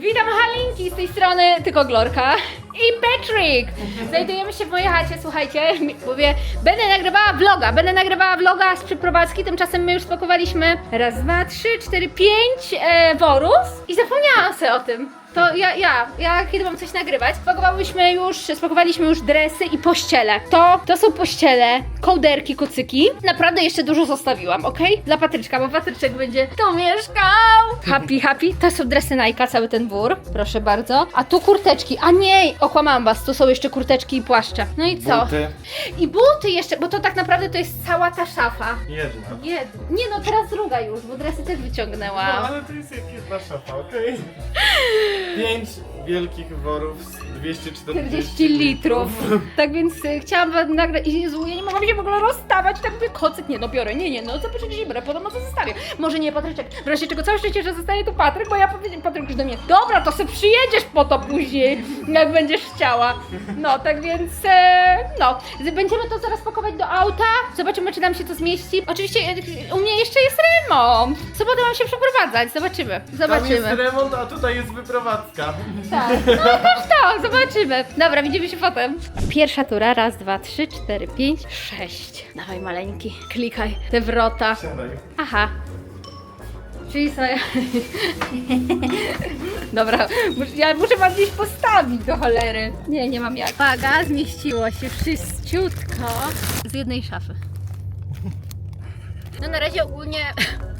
Witam Halinki z tej strony, tylko Glorka i Patrick. Znajdujemy się w mojej chacie, słuchajcie, mówię, będę nagrywała vloga, będę nagrywała vloga z przeprowadzki, tymczasem my już spakowaliśmy raz, dwa, trzy, cztery, pięć e, worów i zapomniałam sobie o tym. To ja, ja, ja kiedy mam coś nagrywać, spakowałyśmy już, spakowaliśmy już dresy i pościele. To, to są pościele, kołderki, kocyki. Naprawdę jeszcze dużo zostawiłam, ok? Dla Patryczka, bo Patryczek będzie tu mieszkał. Happy, happy. To są dresy Nike, cały ten wór. Proszę bardzo. A tu kurteczki. A nie, okłamałam was, tu są jeszcze kurteczki i płaszcze. No i co? Buty. I buty jeszcze, bo to tak naprawdę to jest cała ta szafa. Jedna. Jedna. Nie no, teraz druga już, bo dresy też No, wyciągnęłam. ale to jest jak jedna szafa, okej? Pięć wielkich worów z 240 40 litrów. Tak więc y, chciałam wam nagrać. I Jezu, ja nie mogłam się w ogóle rozstawać. Tak mówię, kocyk, nie no biorę, nie, nie, no co przecież nie biorę, podobno to zostawię. Może nie, Patryczek. W razie czego całe szczęście, że zostaje tu Patryk, bo ja powiedziałem, Patryk już do mnie, dobra, to sobie przyjedziesz po to później, jak będziesz chciała. No, tak więc, e, no, z- będziemy to zaraz pakować do auta, zobaczymy, czy nam się to zmieści. Oczywiście e, u mnie jeszcze jest remont. W sobotę mam się przeprowadzać, zobaczymy, Tam jest remont, a tutaj jest wyprowadzka. Tak, no to, zobaczymy. Dobra, widzimy się potem. Pierwsza tura, raz, dwa, trzy, cztery, pięć, sześć. Dawaj maleńki, klikaj te wrota. Siadaj. Aha. Czyli sobie... Dobra, mus- ja muszę wam gdzieś postawić do cholery. Nie, nie mam jak. Waga, zmieściło się wszyściutko z jednej szafy. No na razie ogólnie...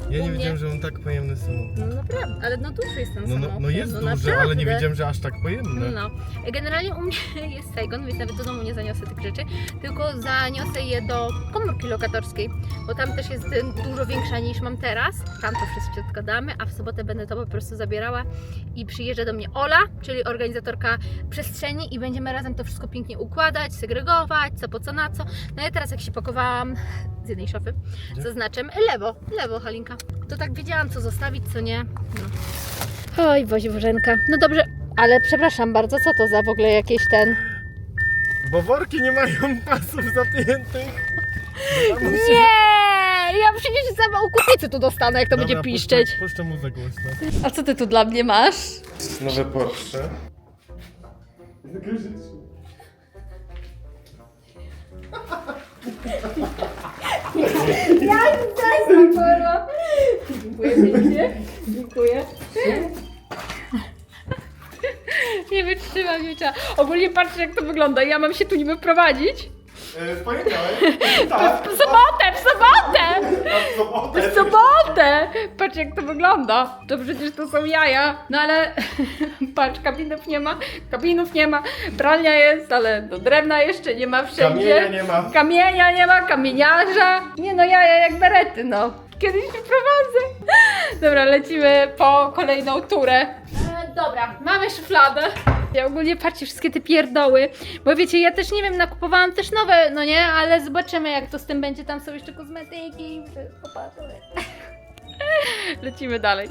Ja nie wiedziałem, że on tak pojemny samochód. No naprawdę, ale no duży jest ten No, no, samochód. no jest no duży, ale nie naprawdę. wiedziałem, że aż tak pojemny. No, generalnie u mnie jest Saigon, więc nawet do domu nie zaniosę tych rzeczy, tylko zaniosę je do komórki lokatorskiej, bo tam też jest dużo większa niż mam teraz. Tam to wszystko damy, a w sobotę będę to po prostu zabierała i przyjeżdża do mnie Ola, czyli organizatorka przestrzeni i będziemy razem to wszystko pięknie układać, segregować, co po co na co. No ja teraz jak się pakowałam z jednej szafy, zaznaczam lewo, lewo Halinka. To tak wiedziałam co zostawić, co nie. No. Oj, Bożenka. No dobrze, ale przepraszam bardzo, co to za w ogóle jakieś ten... Bo worki nie mają pasów zapiętych. No, musi- Nie! Ja przecież sama u kupicy tu dostanę, jak to Dobra, będzie piszczeć. Puszczę, puszczę muzykę głośno. A co ty tu dla mnie masz? Nowe Porsche. Ja jestem spokojna. Dziękuję pięknie. Dziękuję. Nie wytrzymam, wytrzymam. Ogólnie patrzcie jak to wygląda. Ja mam się tu niby prowadzić. E, W poniedziałek? Tak. W sobotę, w sobotę! W sobotę. W sobotę! Patrz jak to wygląda. To przecież to są jaja. No ale patrz, kabinów nie ma, kabinów nie ma, pralnia jest, ale do drewna jeszcze nie ma wszędzie. Kamienia nie ma. Kamienia nie ma, kamieniarza. Nie no, jaja jak berety, no. Kiedyś się prowadzę. Dobra, lecimy po kolejną turę. Dobra, mamy szufladę. Ja ogólnie patrzcie wszystkie te pierdoły, bo wiecie, ja też nie wiem, nakupowałam też nowe, no nie, ale zobaczymy jak to z tym będzie, tam są jeszcze kosmetyki, popatrzę. Lecimy dalej.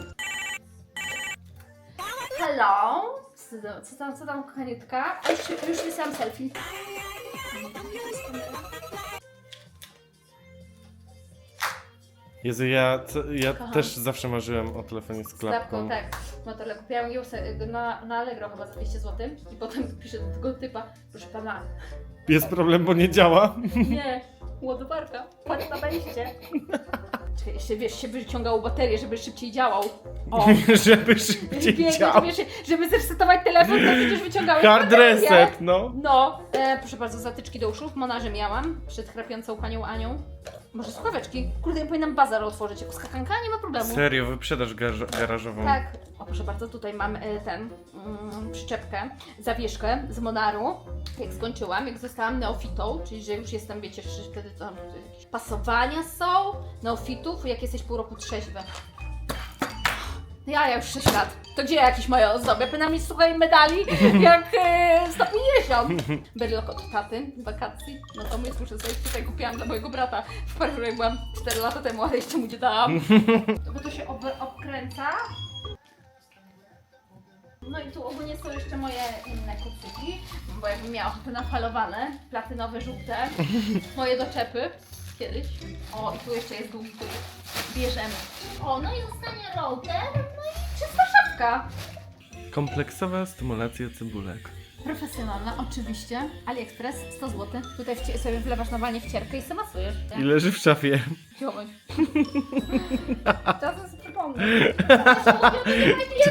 Hello? Co tam, co tam, co tam kochaniutka? Już, już wysłałam selfie. Jezu, ja, co, ja Kocham. też zawsze marzyłem o telefonie z Z klapką. klapką, tak. Motole. Kupiłam ją se- na, na Allegro chyba za 200 zł i potem piszę do tego typa, proszę pana, Jest problem, bo nie działa. nie, ładowarka, patrz na wejście. Czy jeszcze, wiesz, się wyciągało baterię, żeby szybciej działał. O, Żeby szybciej Biegnie, to działał. wiesz, żeby zresetować telefon, to przecież wyciągałeś Hard baterię. reset, no. No, e, proszę bardzo, zatyczki do uszu w monarze miałam, przed chrapiącą panią Anią. Może słuchaweczki? Kurde, ja powinnam bazar otworzyć, jako skakanka nie ma problemu. Serio, wyprzedaż gar- garażową. Tak. O proszę bardzo, tutaj mam e, ten mm, przyczepkę, zawieszkę z Monaru. Jak skończyłam, jak zostałam neofitą, czyli że już jestem, wiecie, wtedy tam jakieś pasowania są neofitów, jak jesteś pół roku trzeźwy. Ja, ja już 6 lat. To gdzie jakieś moje ozdoby? Mieć, słuchaj, medali jak e, 150. Berlok od taty z wakacji. No to my muszę sobie tutaj kupiłam dla mojego brata w Paryżu, jak byłam 4 lata temu, ale jeszcze mu nie dałam. Bo to się ob obkręca. No i tu ogólnie są jeszcze moje inne kucyki, bo jakbym miała ochotę na falowane, platynowe, żółte, moje doczepy kiedyś. O, i tu jeszcze jest dług, który bierzemy. O, no i zostanie router, no i czysta szafka. Kompleksowa stymulacja cebulek. Profesjonalna, oczywiście. AliExpress, 100 zł. Tutaj wci- sobie wlewasz normalnie wcierkę i sobie masujesz. I leży w szafie. Ziomuś. Czasem sobie przypomnę.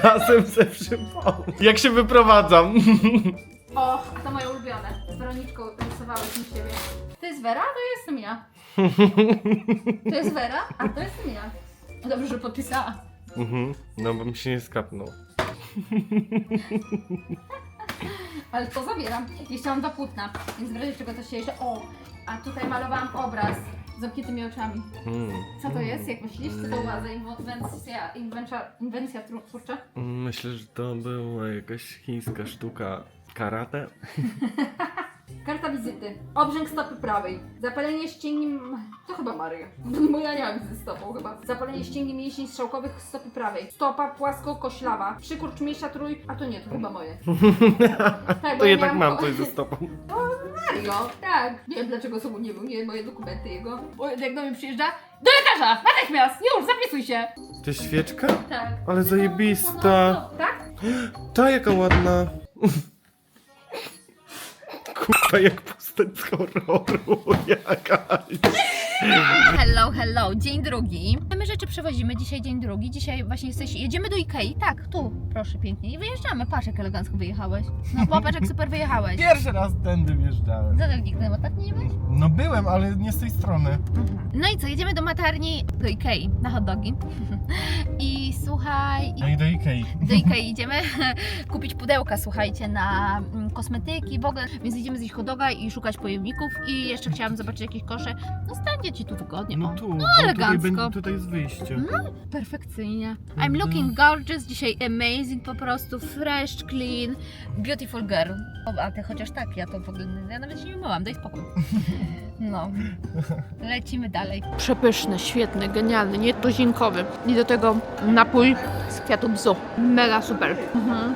Czasem se przypomnę. Jak się wyprowadzam. O, a to moje ulubione. Z Weroniczką rysowałyśmy siebie. To jest Wera, to jestem ja. To jest Wera, a to jestem ja. Dobrze, że podpisała. Mhm. No bo mi się nie skapnął. Ale to zabieram. Jeszcze mam dwa płótna, więc w razie czego to się jeszcze... O, a tutaj malowałam obraz z zamkniętymi oczami. Mm. Co to jest? Jak myślisz? Co to była za inwencja, inwencja, inwencja tru- twórcza? Myślę, że to była jakaś chińska sztuka karate. Karta wizyty. Obrzęk stopy prawej. Zapalenie ścięgni... To chyba Maria. Bo ja nie mam ze stopą chyba. Zapalenie ścięgni mięśni strzałkowych stopy prawej. Stopa płasko-koślawa. Przykurcz mniejsza trój... A to nie, to chyba moje. Tak, To ja jednak miałam mam coś ze stopą. Mario, tak. Nie wiem dlaczego sobą nie był, nie moje dokumenty jego. Bo jak do mnie przyjeżdża... Do lekarza! Natychmiast! Już, zapisuj się! To jest świeczka? Tak. Ale zajebista. Tak? Ta jaka ładna. Kurwa, jak postać z horroru jakaś. Hello, hello, dzień drugi. My rzeczy przewozimy, dzisiaj dzień drugi. Dzisiaj właśnie jesteś, jedziemy do Ikei, tak, tu, proszę pięknie. I wyjeżdżamy, patrz jak elegancko wyjechałeś. No popatrz jak super wyjechałeś. Pierwszy raz tędy wjeżdżałem. Tak nigdy ostatnio nie byłeś? No byłem, ale nie z tej strony. No i co, jedziemy do matarni, do Ikei, na hot dogi. I słuchaj, No i do Ikei. do Ikei idziemy kupić pudełka, słuchajcie, na mm, kosmetyki w ogóle. Więc idziemy zjeść hot doga i szukać pojemników. I jeszcze chciałam zobaczyć jakieś kosze. No stanie ci tu wygodnie. No o. tu, no elegancko. Tutaj, będzie- tutaj jest wyjście. Perfekcyjnie. I'm Mhm. looking gorgeous, dzisiaj amazing po prostu, fresh, clean, beautiful girl. O, a ty chociaż tak, ja to w ogóle, ja nawet się nie myłam, daj spokój. No, lecimy dalej. Przepyszny, świetny, genialny, nietuzinkowy. I do tego napój z kwiatu bzu. Mega super. Mhm.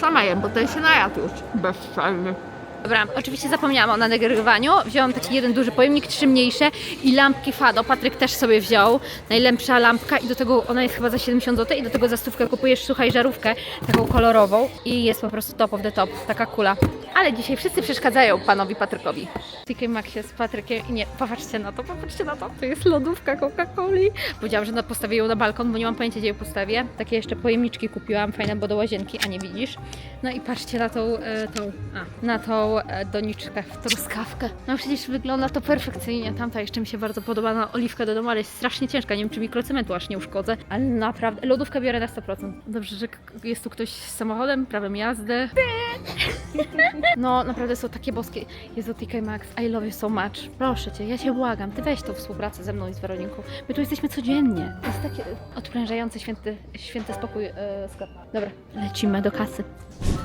Sama jem, bo ten się najadł już. Bezczelny. Dobra, oczywiście zapomniałam o nagrywaniu. Wziąłam taki jeden duży pojemnik, trzy mniejsze i lampki Fado. Patryk też sobie wziął. Najlepsza lampka i do tego ona jest chyba za 70 zł i do tego za stówkę kupujesz, słuchaj, żarówkę taką kolorową i jest po prostu top of the top, taka kula. Ale dzisiaj wszyscy przeszkadzają panowi Patrykowi. TK Maxie z Patrykiem i nie, popatrzcie na to, popatrzcie na to, to jest lodówka Coca-Coli. Powiedziałam, że postawię ją na balkon, bo nie mam pojęcia, gdzie ją postawię. Takie jeszcze pojemniczki kupiłam, fajne, bo do łazienki, a nie widzisz. No i patrzcie na tą, e, tą a, na tą e, doniczkę w truskawkę. No przecież wygląda to perfekcyjnie. Tamta jeszcze mi się bardzo podoba na oliwkę do domu, ale jest strasznie ciężka. Nie wiem, czy mikrocementu aż nie uszkodzę, ale naprawdę lodówkę biorę na 100%. Dobrze, że jest tu ktoś z samochodem, prawem jazdy. No, naprawdę są takie boskie. Jezu, TK Maxx, I love you so much. Proszę Cię, ja Cię błagam, Ty weź tą współpracę ze mną i z Weroniką. My tu jesteśmy codziennie. To jest takie odprężający, święty, święty spokój yy, sklep. Dobra, lecimy do kasy.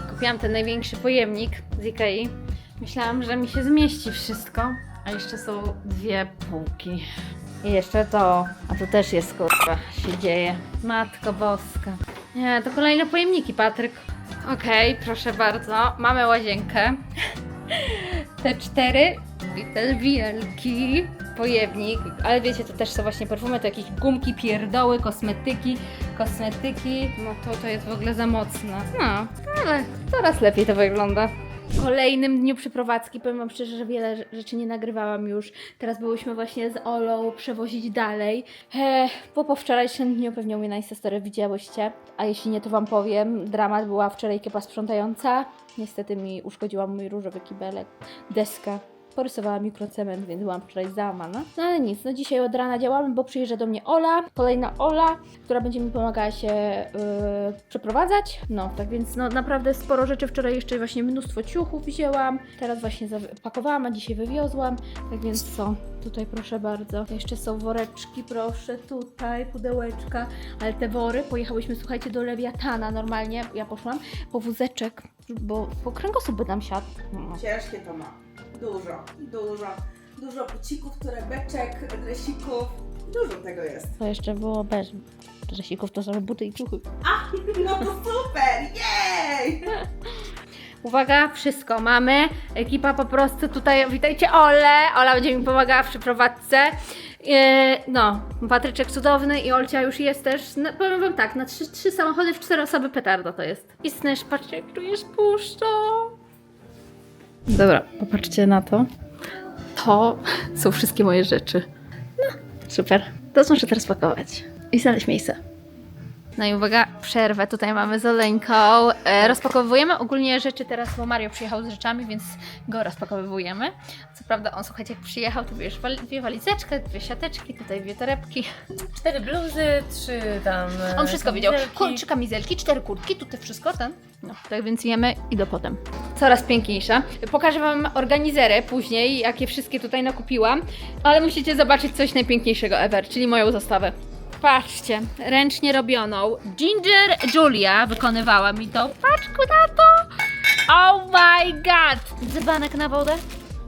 Kupiłam ten największy pojemnik z Ikei. Myślałam, że mi się zmieści wszystko, a jeszcze są dwie półki. I jeszcze to, a to też jest kurwa, się dzieje. Matko boska. Nie, to kolejne pojemniki, Patryk. Okej, proszę bardzo, mamy łazienkę. Te cztery i ten wielki pojemnik, ale wiecie, to też są właśnie perfumy, to jakieś gumki, pierdoły, kosmetyki, kosmetyki, no to to jest w ogóle za mocno. No, ale coraz lepiej to wygląda. Kolejnym dniu przeprowadzki, powiem Wam szczerze, że wiele rze- rzeczy nie nagrywałam już. Teraz byłyśmy właśnie z Olą przewozić dalej. E, bo po wczorajszym dniu pewnie u mnie na Instastory widziałyście. A jeśli nie, to Wam powiem. Dramat była wczoraj kiepa sprzątająca. Niestety mi uszkodziła mój różowy kibelek. Deska. Porysowała mikrocement, więc byłam wczoraj załamana. No ale nic, no dzisiaj od rana działamy, bo przyjeżdża do mnie Ola, kolejna Ola, która będzie mi pomagała się yy, przeprowadzać. No, tak więc no naprawdę sporo rzeczy. Wczoraj jeszcze właśnie mnóstwo ciuchów wzięłam, teraz właśnie zapakowałam, a dzisiaj wywiozłam. Tak więc co, tutaj proszę bardzo. Jeszcze są woreczki, proszę, tutaj pudełeczka, ale te wory, pojechałyśmy, słuchajcie, do Lewiatana normalnie, ja poszłam po wózeczek, bo po kręgosłup by nam siadł. No. Ciężkie to ma. Dużo, dużo. Dużo bucików, torebeczek, dresików. Dużo tego jest. To jeszcze było bez drzesików, to same buty i ciuchy. No to super! Jej! Uwaga, wszystko mamy. Ekipa po prostu tutaj, witajcie Ole. Ola będzie mi pomagała w przeprowadzce. E, no, Patryczek cudowny i Olcia już jest też, no, powiem wam tak, na trzy, trzy samochody w cztery osoby petarda to jest. I Snysz, patrzcie jak tu jest puszczo. Dobra, popatrzcie na to. To są wszystkie moje rzeczy. No, super. To muszę teraz pakować i znaleźć miejsce. No i uwaga, przerwę tutaj mamy z Oleńką. E, rozpakowujemy ogólnie rzeczy teraz, bo Mario przyjechał z rzeczami, więc go rozpakowujemy. Co prawda on, słuchajcie, jak przyjechał, to wiesz, wali, dwie walizeczki, dwie siateczki, tutaj dwie torebki. Cztery bluzy, trzy tam. e, On wszystko wiedział. kamizelki. Kur, trzy kamizelki, cztery kurtki, tutaj wszystko, ten. No, tak więc jemy i do potem. Coraz piękniejsza. Pokażę Wam organizery później, jakie wszystkie tutaj nakupiłam, ale musicie zobaczyć coś najpiękniejszego ever, czyli moją zastawę. Patrzcie, ręcznie robioną. Ginger Julia wykonywała mi to. Patrzku na to! Oh my god! Dzbanek na wodę.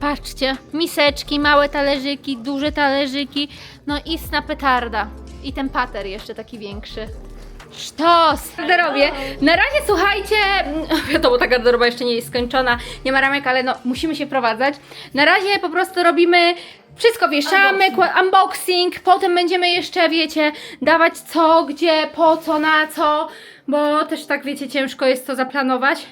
Patrzcie, miseczki, małe talerzyki, duże talerzyki, no istna petarda. I ten pater jeszcze taki większy. Sztos! Garderobie. Na razie słuchajcie, wiadomo, ta garderoba jeszcze nie jest skończona, nie ma ramek, ale no musimy się prowadzać. Na razie po prostu robimy wszystko wieszamy, unboxing. unboxing, potem będziemy jeszcze, wiecie, dawać co, gdzie, po co, na co, bo też tak, wiecie, ciężko jest to zaplanować.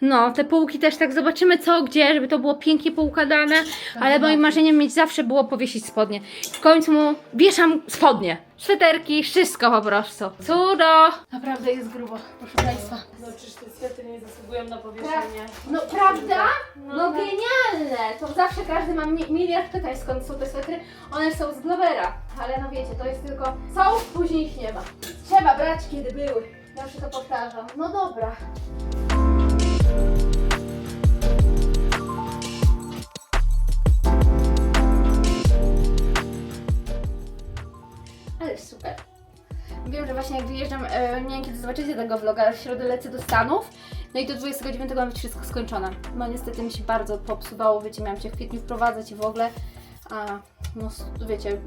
No, te półki też tak zobaczymy co, gdzie, żeby to było pięknie poukładane, ale moim marzeniem mieć zawsze było powiesić spodnie. W końcu mu wieszam spodnie, sweterki, wszystko po prostu. Cudo! Naprawdę jest grubo, proszę Państwa. No czyż te swety nie zasługują na powieszenie? No prawda? No genialne! To zawsze każdy ma mi miliard pytań skąd są te swetry. One są z Glovera, ale no wiecie, to jest tylko są, później ich nie ma. Trzeba brać kiedy były. Zawsze to powtarzam. No dobra. Wiem, że właśnie jak wyjeżdżam, e, nie wiem kiedy zobaczycie tego vloga, ale w środę lecę do Stanów. No i do 29 ma być wszystko skończone. No niestety mi się bardzo popsuwało, wiecie, miałam się w kwietniu wprowadzać i w ogóle. A no wiecie,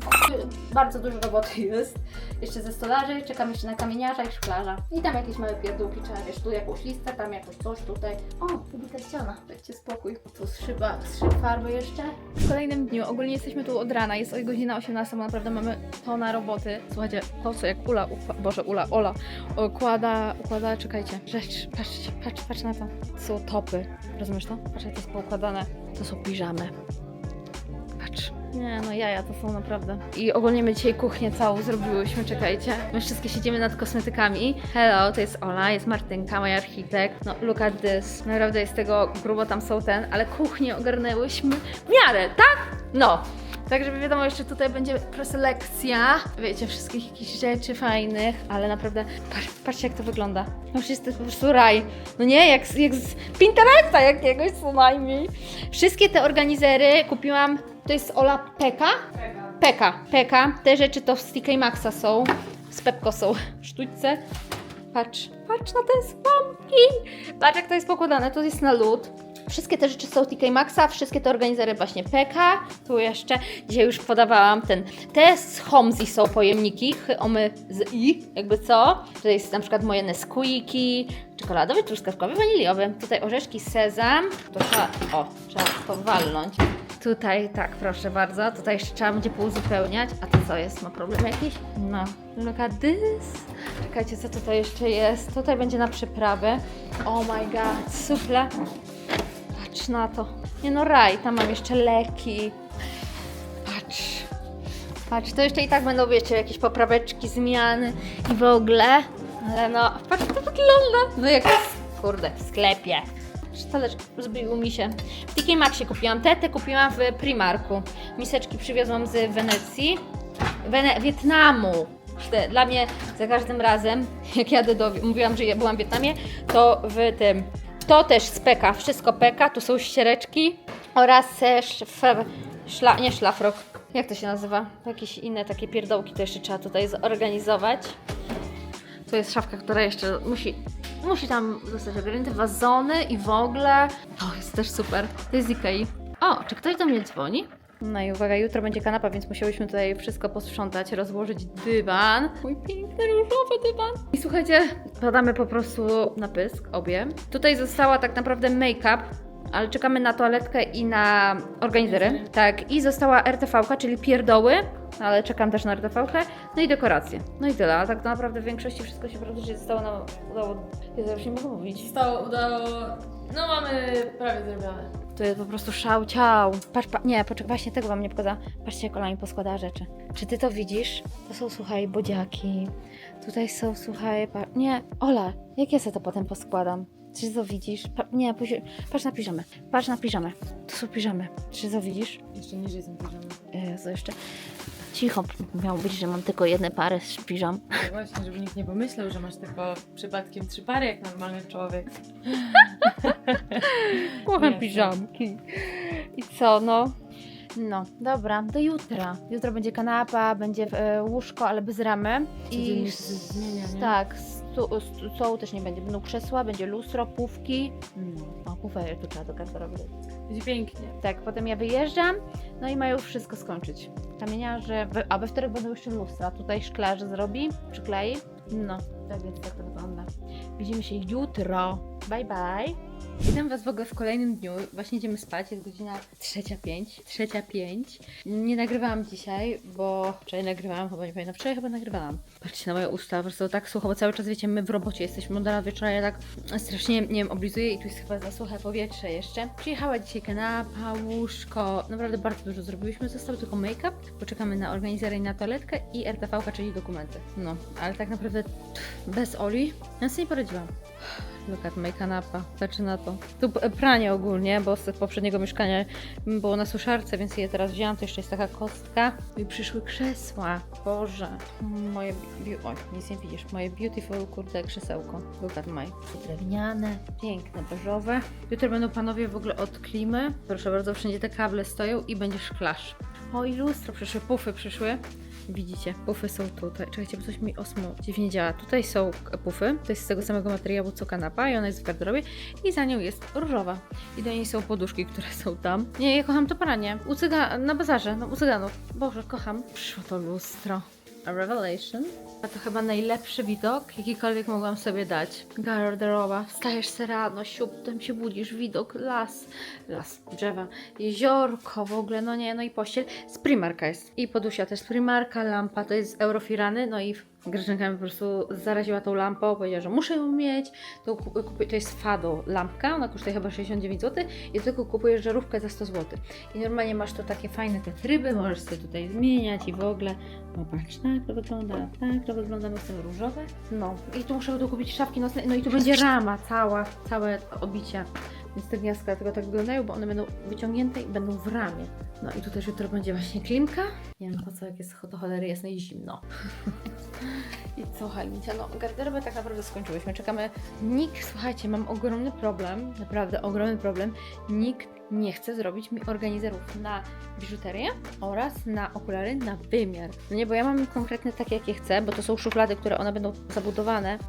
bardzo dużo roboty jest. Jeszcze ze stolarzy, czekam jeszcze na kamieniarza i szklarza. I tam jakieś małe pierdółki trzeba, wiesz, tu jakąś listę, tam jakoś coś, tutaj. O, ubita ściana, dajcie spokój. Tu zszyba, zszyb farby jeszcze. W kolejnym dniu, ogólnie jesteśmy tu od rana, jest godzina 18, bo naprawdę mamy tona roboty. Słuchajcie, to co jak Ula, Boże, Ula, Ola, układa, układa, czekajcie, rzecz, patrzcie, patrz, patrz na to. To są topy, rozumiesz to? Patrz jak to jest poukładane. To są piżamy. Nie, no jaja to są naprawdę. I ogólnie my dzisiaj kuchnię całą zrobiłyśmy, czekajcie. My wszystkie siedzimy nad kosmetykami. Hello, to jest Ola, jest Martynka, moja architekt. No, look at this. Naprawdę jest tego grubo, tam są ten, ale kuchnię ogarnęłyśmy w miarę, tak? No. Tak, żeby wiadomo, jeszcze tutaj będzie preselekcja. Wiecie, wszystkich jakichś rzeczy fajnych, ale naprawdę, patrz, patrzcie jak to wygląda. No to jest po prostu raj. No nie, jak, jak z Pinteresta jakiegoś co najmniej. Wszystkie te organizery kupiłam, to jest Ola Peka? Peka. Peka. Te rzeczy to z TK Maxa są, z Pepko są w sztućce. Patrz, patrz na te spamki. Patrz jak to jest pokładane, to jest na lód. Wszystkie te rzeczy są TK Maxa, wszystkie te organizery właśnie PK. Tu jeszcze, dzisiaj już podawałam ten. Te z Homzy są pojemniki, omy z i, jakby co. Tutaj jest na przykład moje Nesquiki, czekoladowy, truskawkowy, waniliowy. Tutaj orzeszki sezam. To trzeba, o, trzeba to walnąć. Tutaj, tak, proszę bardzo. Tutaj jeszcze trzeba będzie pouzupełniać. A to co jest? Ma problem jakiś? No, look at this. Czekajcie, co tutaj jeszcze jest? Tutaj będzie na przyprawy. Oh my god, suple. Patrz na to. Nie no, raj, tam mam jeszcze leki. Patrz. Patrz, to jeszcze i tak będą, wiecie, jakieś popraweczki, zmiany i w ogóle. Ale no, patrz, to wygląda. No jak, kurde, w sklepie. Talerz zbił mi się. W TK Maxie kupiłam te, te kupiłam w Primarku. Miseczki przywiozłam z Wenecji. Wene Wietnamu. Dla mnie za każdym razem, jak jadę do. Mówiłam, że ja byłam w Wietnamie, to w tym. To też z peka, wszystko peka. Tu są ściereczki oraz szf, szla, nie szlafrok. Jak to się nazywa? Jakieś inne takie pierdołki to jeszcze trzeba tutaj zorganizować. To jest szafka, która jeszcze musi, musi tam zostać ogarnięta. Wazony i w ogóle. To jest też super. To jest Ikei. O, czy ktoś do mnie dzwoni? No i uwaga, jutro będzie kanapa, więc musiałyśmy tutaj wszystko posprzątać, rozłożyć dywan. Mój piękny różowy dywan. I słuchajcie, padamy po prostu na pysk, obie. Tutaj została tak naprawdę make-up, ale czekamy na toaletkę i na organizery. Tak, i została RTV, czyli pierdoły ale czekam też na RTV, no i dekoracje. No i tyle, a tak naprawdę w większości wszystko się praktycznie zostało nam udało. Ja już nie mogę mówić. Zostało, udało. No mamy prawie zrobione. To jest po prostu szał ciał. Patrz, pa, nie, poczekaj, właśnie tego wam nie pokazała. Patrzcie, jak Ola mi poskładała rzeczy. Czy ty to widzisz? To są, słuchaj, bodziaki. Tutaj są, słuchaj, pa... nie, Ola, jak ja sobie to potem poskładam? Czy to widzisz? Pa, nie, później, patrz na piżamę. Patrz na piżamę. To są piżamy. Czy to widzisz? Jeszcze niżej są piżamy. Jezu, jeszcze. Cicho miało być, że mam tylko jedne pary z piżam. No właśnie, żeby nikt nie pomyślał, że masz tylko przypadkiem trzy pary jak normalny człowiek. Kocham piżamki. I co, no? No, dobra, do jutra. Jutro będzie kanapa, będzie e, łóżko, ale bez ramy. I zmienia, nie? tak, stołu też nie będzie. Będą krzesła, będzie lustro, pówki. No. O, pufer tu trzeba do garderoby. Będzie pięknie. Tak, potem ja wyjeżdżam, no i mają wszystko skończyć. Kamieniarze, a we wtorek będą jeszcze lustra. Tutaj szklarze zrobi, przyklei. No, tak więc tak to wygląda. Widzimy się jutro. Bye bye. Witam Was w ogóle w kolejnym dniu. Właśnie idziemy spać, jest godzina 3.05. 3.05. Nie nagrywałam dzisiaj, bo wczoraj nagrywałam, chyba nie pamiętam, wczoraj chyba nagrywałam. Patrzcie na moje usta, po prostu tak sucho, bo cały czas wiecie, my w robocie jesteśmy od wieczora, ja tak strasznie, nie wiem, oblizuję i tu jest chyba za suche powietrze jeszcze. Przyjechała dzisiaj kanapa, łóżko, naprawdę bardzo dużo zrobiliśmy, został tylko make-up, poczekamy na organizera i na toaletkę i RTV, czyli dokumenty. No, ale tak naprawdę bez Oli, ja sobie nie poradziłam. Look at my kanapa. Patrzę na to. Tu pranie ogólnie, bo z poprzedniego mieszkania było na suszarce, więc je teraz wzięłam. To jeszcze jest taka kostka. I przyszły krzesła. Boże. Moje... Bi- o, nic nie widzisz. Moje beautiful, kurde, krzesełko. Look at my. Drewniane, piękne, beżowe. Jutro będą panowie w ogóle od klimy. Proszę bardzo, wszędzie te kable stoją i będzie szklarz. O, i lustro przyszły, pufy przyszły. Widzicie, pufy są tutaj. Czekajcie, bo coś mi osmo dziwnie działa. Tutaj są pufy, to jest z tego samego materiału co kanapa i ona jest w garderobie i za nią jest różowa. I do niej są poduszki, które są tam. Nie, ja kocham to pranie. U cyga- na bazarze, no u cyganów. Boże, kocham. Przyszło to lustro. A revelation. A to chyba najlepszy widok, jakikolwiek mogłam sobie dać. Garderoba. Wstajesz se rano, siup, tam się budzisz, widok, las, las, drzewa, jeziorko w ogóle, no nie, no i pościel. Z Primarka jest. I podusia też z Primarka, lampa to jest z Eurofirany, no i Grażynka mi po prostu zaraziła tą lampą, powiedziała, że muszę ją mieć. To, kup- kupuję, to jest Fado lampka, ona kosztuje chyba 69 zł i do tego kupujesz żarówkę za 100 zł. I normalnie masz tu takie fajne te tryby, możesz sobie tutaj zmieniać i w ogóle. No patrz, tak to wygląda, tak to wygląda, no są różowe. No i tu muszę dokupić szafki nocne, no i tu będzie rama cała, całe obicie. Więc te gniazdka tylko tak wyglądają, bo one będą wyciągnięte i będą w ramie. No i tu też jutro będzie właśnie klimka. Nie wiem po co, jak jest do cholery jasno i zimno. I co, Halincia? No, garderobę tak naprawdę skończyłyśmy. Czekamy. Nikt, słuchajcie, mam ogromny problem, naprawdę ogromny problem. Nikt nie chce zrobić mi organizerów na biżuterię oraz na okulary na wymiar. No nie, bo ja mam konkretne takie, jakie chcę, bo to są szuflady, które one będą zabudowane.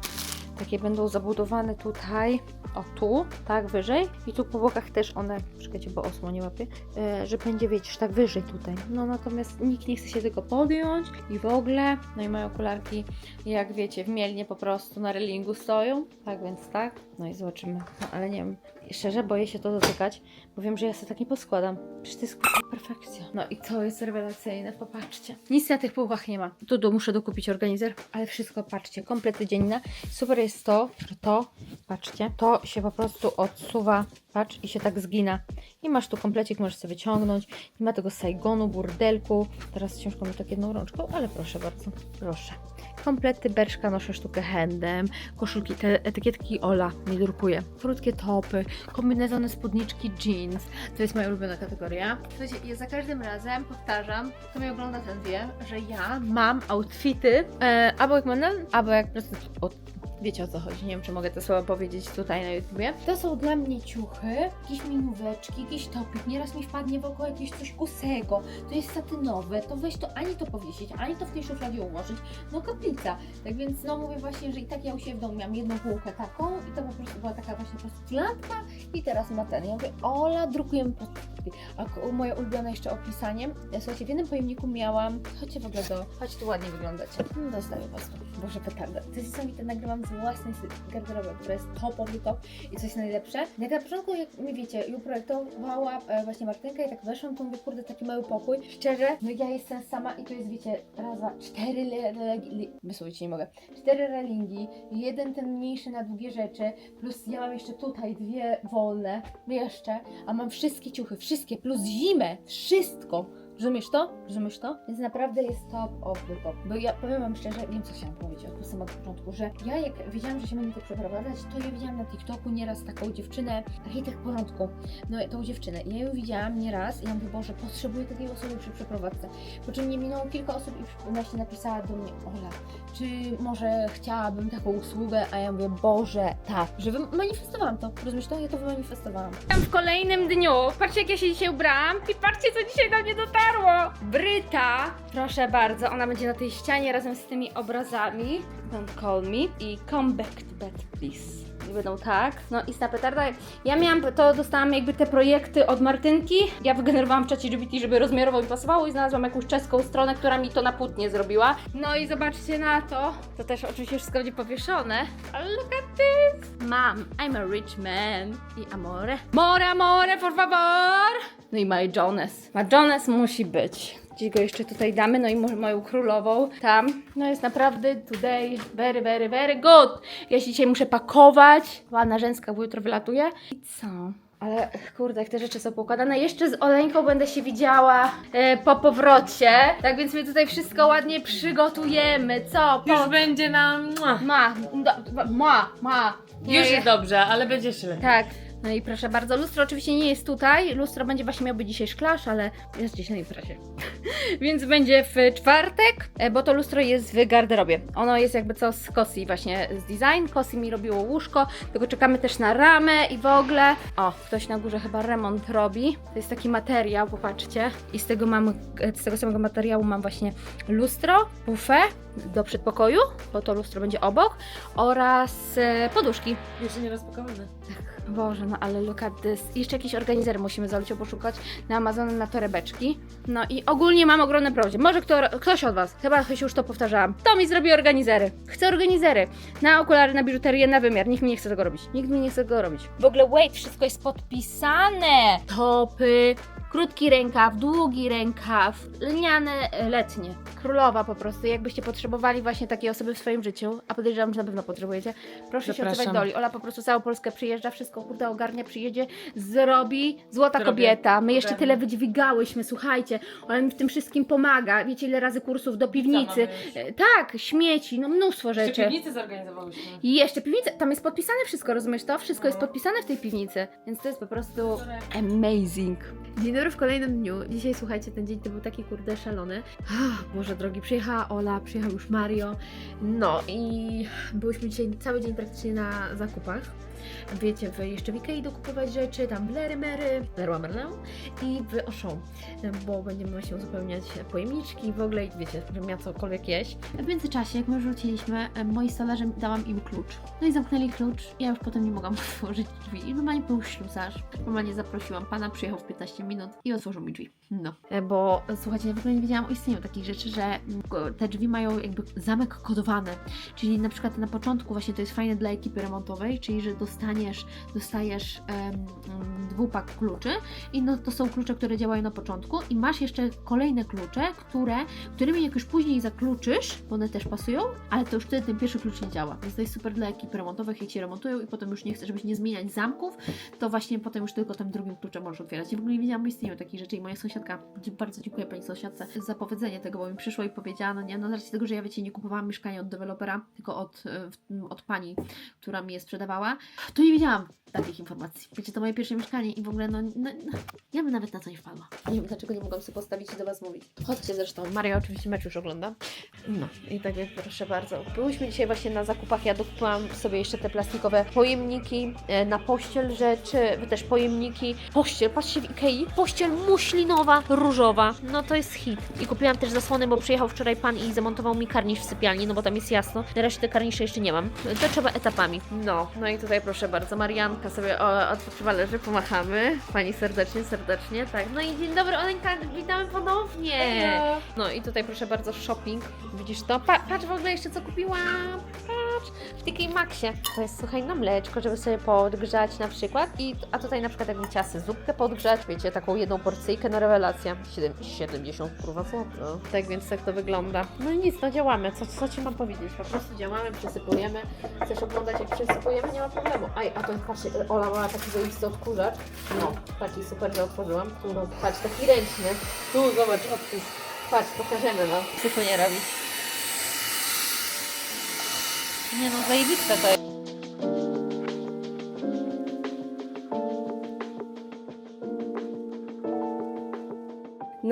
Takie będą zabudowane tutaj, o tu, tak wyżej. I tu po bokach też one, czekajcie, bo osło nie łapie, e, że będzie, wiecie, tak wyżej tutaj. No natomiast nikt nie chce się tego podjąć i w ogóle, no i moje okularki, jak wiecie, w Mielnie po prostu na relingu stoją, tak więc tak, no i zobaczymy, no ale nie wiem, szczerze boję się to dotykać, bo wiem, że ja sobie tak nie poskładam. Przecież to jest perfekcja. No i to jest rewelacyjne, popatrzcie. Nic na tych półkach nie ma. Tu do, muszę dokupić organizer, ale wszystko, patrzcie, komplety dzienne. Super jest to, że to, patrzcie, to się po prostu odsuwa, patrz, i się tak zgina. I masz tu komplecik, możesz sobie wyciągnąć. Nie ma tego saigonu, burdelku. Teraz ciężko mi tak jedną rączką, ale proszę bardzo, proszę. Komplety Berszka noszę sztukę handem, koszulki, te etykietki Ola mi drukuje. Krótkie topy, kombinezony, spódniczki, jeans. To jest moja ulubiona kategoria. Słuchajcie, ja za każdym razem powtarzam, kto mnie ogląda ten wie, że ja mam outfity e, albo jak model, albo jak prostytutka. Wiecie o co chodzi, nie wiem czy mogę te słowa powiedzieć tutaj na YouTubie. To są dla mnie ciuchy, jakieś minóweczki, jakiś topik, nieraz mi wpadnie w oko jakieś coś kusego, to jest satynowe, to weź to ani to powiesić, ani to w tej szufladzie ułożyć, no kaplica. Tak więc no mówię właśnie, że i tak ja u siebie w domu miałam jedną półkę taką i to po prostu była taka właśnie lampka i teraz ma ten. Ja mówię, Ola, drukujemy pod a moje ulubione jeszcze opisanie. Słuchajcie, w jednym pojemniku miałam, chodźcie w ogóle do, chodź tu ładnie wyglądacie. No, Dostaję was. Boże, petarda. To jest niesamowite, nagrywam z własnej garderoby, która jest top of the top i co jest najlepsze. Jak na początku, jak mi wiecie, ją projektowała e, właśnie Martynka i tak weszłam, to mówię, kurde, taki mały pokój. Szczerze, no ja jestem sama i to jest, wiecie, raz, dwa, cztery, le, wysłowić nie mogę, cztery relingi, jeden ten mniejszy na długie rzeczy, plus ja mam jeszcze tutaj dwie wolne, jeszcze, a mam wszystkie ciuchy, wszystkie, plus zimę, wszystko. Rozumiesz to? Rozumiesz to? Więc naprawdę jest top of the top. Bo ja powiem wam szczerze, wiem co chciałam powiedzieć od samego początku, że ja jak wiedziałam, że się będę tu przeprowadzać, to ja widziałam na TikToku nieraz taką dziewczynę, architekt porządku, no tą dziewczynę. I ja ją widziałam nieraz i ja mówię, Boże, potrzebuję takiej osoby przy przeprowadzce. Po czym nie minęło kilka osób i właśnie napisała do mnie, Ola, czy może chciałabym taką usługę, a ja mówię, Boże, tak, że manifestowałam to, rozumiesz to? Ja to wymanifestowałam. W kolejnym dniu, patrzcie jak ja się dzisiaj ubrałam i patrzcie co dzisiaj do mnie dotarło. Bryta, proszę bardzo, ona będzie na tej ścianie razem z tymi obrazami. Don't call me i come back to bed please. Będą tak. No i sta petarda. Ja miałam, to dostałam jakby te projekty od Martynki. Ja wygenerowałam w czacie GPT, żeby rozmiarowo mi pasowało i znalazłam jakąś czeską stronę, która mi to na płótnie zrobiła. No i zobaczcie na to. To też oczywiście wszystko będzie powieszone. Ale look at this. Mam, I'm a rich man. I amore. More, amore, por favor. No i my Jonas. Ma Jonas musi być. Gdzieś go jeszcze tutaj damy, no i może moją królową tam. No jest naprawdę today very, very, very good. Ja się dzisiaj muszę pakować. Ładna rzęska, bo jutro wylatuje. I co? Ale kurde, jak te rzeczy są poukładane. Jeszcze z Oleńką będę się widziała e, po powrocie. Tak więc my tutaj wszystko ładnie przygotujemy. Co? Już Po... będzie nam... Ma, do, ma, ma. Już jest dobrze, ale będzie lepiej. Tak. No i proszę bardzo, lustro oczywiście nie jest tutaj. Lustro będzie właśnie miał być dzisiaj szklarz, ale jest gdzieś na imprezie. Więc będzie w czwartek, e, bo to lustro jest w garderobie. Ono jest jakby co z Kosi właśnie z design. Kosi mi robiło łóżko, tylko czekamy też na ramę i w ogóle. O, ktoś na górze chyba remont robi. To jest taki materiał, popatrzcie. I z tego mam, e, z tego samego materiału mam właśnie lustro, bufę do przedpokoju, bo to lustro będzie obok oraz e, poduszki. Jeszcze nie rozpakowane. Boże, no ale look at this. Jeszcze jakiś organizer musimy z poszukać na Amazon na torebeczki. No i ogólnie mam ogromne prośby. Może kto, ktoś od Was, chyba już to powtarzałam, to mi zrobi organizery. Chcę organizery. Na okulary, na biżuterię, na wymiar. Nikt mi nie chce tego robić. Nikt mi nie chce tego robić. W ogóle wait, wszystko jest podpisane. Topy, krótki rękaw, długi rękaw, lniane, e, letnie. Królowa po prostu. Jakbyście potrzebowali właśnie takiej osoby w swoim życiu, a podejrzewam, że na pewno potrzebujecie, proszę się odzywać do Oli. Ola po prostu całą Polskę przyjeżdża, wszystko kurde ogarnia, przyjedzie, zrobi. Złota Zrobię. kobieta. My jeszcze tyle wydźwigałyśmy, słuchajcie. Ona mi w tym wszystkim pomaga. Wiecie ile razy kursów do piwnicy. E, Tak, śmieci, no mnóstwo Jeszcze rzeczy. piwnicę zorganizowałyśmy. I jeszcze piwnica, tam jest podpisane wszystko, rozumiesz to? Wszystko jest No. podpisane w tej piwnicy, więc to jest po prostu amazing. Dzień dobry w kolejnym dniu. Dzisiaj słuchajcie, ten dzień to był taki kurde szalony. Ach, Boże drogi, przyjechała Ola, przyjechał już Mario. No i byłyśmy dzisiaj cały dzień praktycznie na zakupach. Wiecie, w, jeszcze w Ikei dokupować rzeczy, tam w Lery Mary, Leroy Merlin i w Auchan, bo będziemy właśnie uzupełniać pojemniczki i w ogóle, wiecie, żebym miała cokolwiek jeść. W międzyczasie, jak my już wróciliśmy, moi stolarze dałam im klucz. No i zamknęli klucz, ja już potem nie mogłam otworzyć drzwi. I normalnie był ślusarz. Normalnie zaprosiłam pana, przyjechał w 15 minut i otworzył mi drzwi. No. E, Bo słuchajcie, ja w ogóle nie wiedziałam o istnieniu takich rzeczy, że mm, te drzwi mają jakby zamek kodowany. Czyli na przykład na początku właśnie to jest fajne dla ekipy remontowej, czyli że dostaniesz, dostajesz mm, dwupak kluczy i no, to są klucze, które działają na początku i masz jeszcze kolejne klucze, które, którymi jak już później zakluczysz, bo one też pasują, ale to już wtedy ten pierwszy klucz nie działa. Więc to jest super dla ekipy remontowych, jak ci remontują i potem już nie chcesz, żebyś nie zmieniać zamków, to właśnie potem już tylko tym drugim kluczem możesz otwierać. Ja w ogóle nie wiedziałam o istnieniu takich rzeczy i moja sąsiadka, bardzo dziękuję pani sąsiadce za powiedzenie tego, bo mi przyszło i powiedziała, no nie, no z racji tego, że ja wiecie, nie kupowałam mieszkania od dewelopera, tylko od, e, od pani, która mi je sprzedawała, to nie wiedziałam takich informacji. Wiecie, to moje pierwsze mieszkanie i w ogóle, no, no, no ja bym nawet na to nie wpadła. Nie wiem, dlaczego nie mogłam sobie postawić i do Was mówić. Chodźcie zresztą, Maria oczywiście mecz już ogląda. No i tak jak proszę bardzo. Byłyśmy dzisiaj właśnie na zakupach, ja dokupiłam sobie jeszcze te plastikowe pojemniki e, na pościel rzeczy, też pojemniki. Pościel, patrzcie w Ikei, pościel muślinowa, różowa, no to jest hit. I kupiłam też zasłony, bo przyjechał wczoraj pan i zamontował mi karnisz w sypialni, no bo tam jest jasno. Na razie te karnisze jeszcze nie mam. To trzeba etapami. No, no i tutaj proszę bardzo, Marianka sobie o, odpoczywa, leży, pomachamy. Pani serdecznie, serdecznie, tak. No i dzień dobry, Olenka, witamy ponownie. No i tutaj proszę bardzo shopping. Widzisz to? Pa, patrz w ogóle jeszcze co kupiłam. W takiej Maxie. To jest słuchaj na mleczko, żeby sobie podgrzać na przykład. I, a tutaj na przykład jakbym chciała sobie zupkę podgrzać, wiecie, taką jedną porcyjkę na rewelacja. Siedem- 70 kurwa zł. Tak więc tak to wygląda. No i nic, no działamy. Co, co Ci mam powiedzieć? Po prostu działamy, przysypujemy. Chcesz oglądać jak przysypujemy? Nie ma problemu. Aj, a to patrzcie, Ola ma taki zajebisty odkurzacz. No, taki super, że otworzyłam. Tu, no, patrz, taki ręczny. Tu, zobacz, odpust. Patrz, pokażemy, no. Co to nie robi? Nie no, zajebiste to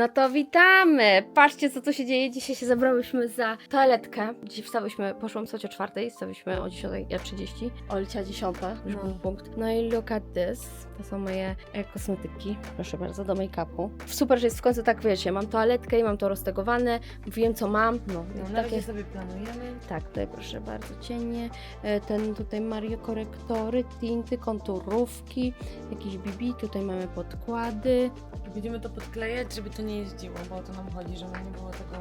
No to witamy! Patrzcie, co tu się dzieje. Dzisiaj się zabrałyśmy za toaletkę. Dzisiaj wstałyśmy, poszłam spać o czwartej, wstałyśmy o 10.30. Olcia 10, już No. był punkt. No i look at this. To są moje e, kosmetyki. Proszę bardzo, do make-upu. Super, że jest w końcu tak, wiecie, mam toaletkę i mam to roztegowane. Wiem, co mam. No, No, takie na razie sobie planujemy. tak, tutaj proszę bardzo cienie, e, ten tutaj Mario korektory, tinty, konturówki, jakieś BB, tutaj mamy podkłady, Będziemy to podklejać, żeby to nie jeździło, bo o to nam chodzi, żeby nie było tego...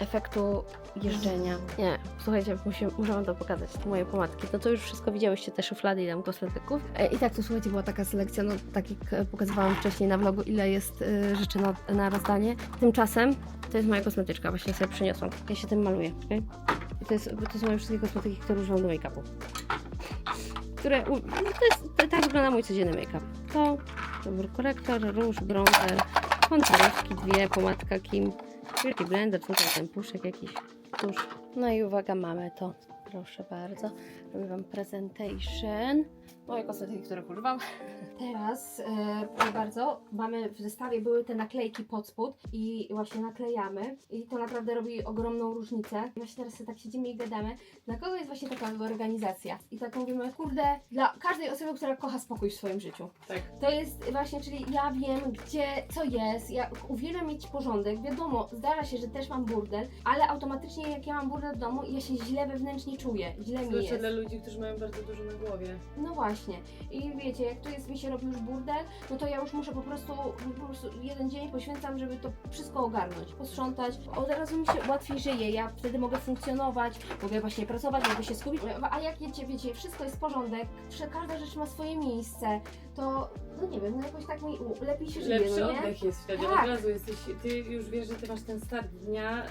efektu jeżdżenia. Nie, słuchajcie, muszę, muszę wam to pokazać, to moje pomadki. No to już wszystko widziałyście, te szuflady i tam kosmetyków. E, I tak, to słuchajcie, była taka selekcja, no tak jak e, pokazywałam wcześniej na vlogu, ile jest e, rzeczy na, na rozdanie. Tymczasem to jest moja kosmetyczka, właśnie sobie przyniosłam. Ja się tym maluję, okej? I to, jest, to są moje wszystkie kosmetyki, które używam do make-upu. Które, u- no to jest, to, tak wygląda mój codzienny make-up. To dobry korektor, róż, bronzer, konturówki, dwie, pomadka Kim, wielki blender, tutaj ten puszek jakiś. No i uwaga, mamy to. Proszę bardzo. Robię Wam presentation. Moje kosmetyki, których używam. Teraz, e, proszę bardzo, mamy w zestawie były te naklejki pod spód i właśnie naklejamy. I to naprawdę robi ogromną różnicę. Właśnie teraz sobie tak siedzimy i gadamy, dla kogo jest właśnie taka organizacja. I tak mówimy, kurde, dla każdej osoby, która kocha spokój w swoim życiu. Tak. To jest właśnie, czyli ja wiem, gdzie, co jest, ja uwielbiam mieć porządek, wiadomo, zdarza się, że też mam burdel, ale automatycznie jak ja mam burdel w domu, ja się źle wewnętrznie czuję, źle mi Zwłaszcza jest. dla ludzi, którzy mają bardzo dużo na głowie. No właśnie. I wiecie, jak tu jest, mi się robi już burdel, no to ja już muszę po prostu, po prostu jeden dzień poświęcam, żeby to wszystko ogarnąć, posprzątać. Od razu mi się łatwiej żyje, ja wtedy mogę funkcjonować, mogę właśnie pracować, mogę się skupić. A jak wiecie, wiecie, wszystko jest porządek, każda rzecz ma swoje miejsce, to, no nie wiem, no jakoś tak mi lepiej się żyje, Lepszy no nie? oddech jest wtedy, Tak. od razu jesteś, ty już wiesz, że ty masz ten start dnia y,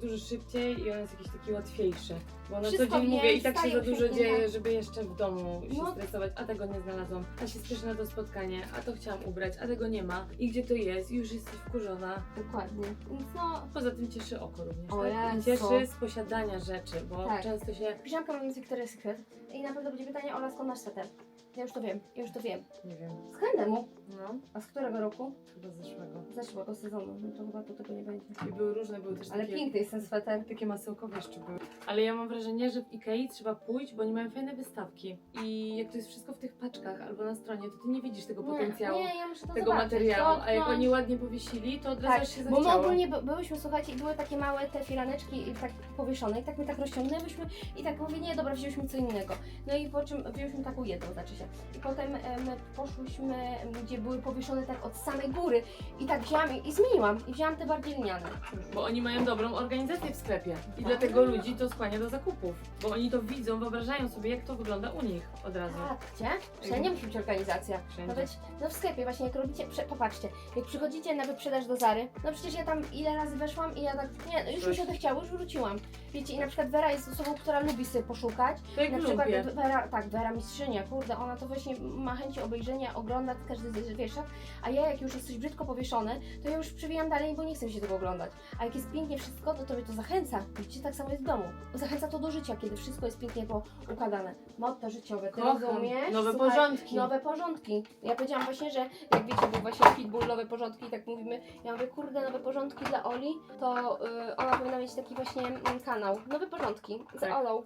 dużo szybciej i on jest jakiś taki łatwiejszy. Bo na co Wszystko dzień wiem, mówię i tak się za dużo dzieje, tak. żeby jeszcze w domu się No. Stresować, a tego nie znalazłam, a się spieszę na to spotkanie, a to chciałam ubrać, a tego nie ma i gdzie to jest i już jesteś wkurzona. Dokładnie. Więc no, Poza tym cieszy oko również, O tak? I cieszy z posiadania rzeczy, bo Tak. często się, piżamka mam z Victoria's Secret i na pewno będzie pytanie, Ola, skąd masz sweter? Ja już to wiem, ja już to wiem. nie wiem, Z Handemu. No, A z którego roku? chyba z zeszłego. Zeszłego sezonu, no to chyba to tego nie będzie. I były różne, były też Ale takie... piękny jest ten sweter. Takie masełkowe jeszcze były. Ale ja mam wrażenie, że w Ikei trzeba pójść, bo oni mają fajne wystawki. I jak to jest wszystko w tych paczkach albo na stronie, to ty nie widzisz tego potencjału. Nie, nie, ja muszę to Tego zobaczyć, materiału, a jak dotknąć. oni ładnie powiesili, to od razu Tak, aż się bo my zachciało. ogólnie by, byłyśmy, słuchajcie, i były takie małe te firaneczki i tak powieszone i tak my tak rozciągnęłyśmy i tak mówię, nie, dobra, wzięłyśmy co innego. No i po czym wzięłyśmy taką jedną, znaczy się. I potem e, my poszłyśmy, gdzie były powieszone tak od samej góry i tak wzięłam i, i zmieniłam i wzięłam te bardziej lniane. Bo oni mają dobrą organizację w sklepie. I Tak. dlatego ludzi to skłania do zakupów. Bo oni to widzą, wyobrażają sobie, jak to wygląda u nich od razu. Tak, gdzie? Wszędzie musi być organizacja. Wszędzie. Nawet no w sklepie właśnie jak robicie, prze, popatrzcie, jak przychodzicie na wyprzedaż do Zary, no przecież ja tam ile razy weszłam i ja tak, nie, no już mi się odechciało, już wróciłam. Wiecie, i na przykład Wera jest osobą, która lubi sobie poszukać. To jak Na przykład lubię. Wera, tak, Wera mistrzynia, kurde, ona to właśnie ma chęci obejrzenia, ogląda każdy z wieszak, a ja jak już jest coś brzydko powieszone, to ja już przewijam dalej, bo nie chcę się tego oglądać. A jak jest pięknie wszystko, to to mnie to zachęca. Widzicie, tak samo jest w domu. Zachęca to do życia, kiedy wszystko jest pięknie poukładane. Motto życiowe, ty Kocham. rozumiesz? Nowe Słuchaj, porządki. Nowe porządki. Ja powiedziałam właśnie, że jak wiecie, był właśnie Pitbull, nowe porządki tak mówimy, ja mówię, kurde, nowe porządki dla Oli, to y, ona powinna mieć taki właśnie mm, kanał. Nowe porządki z Tak. Olą.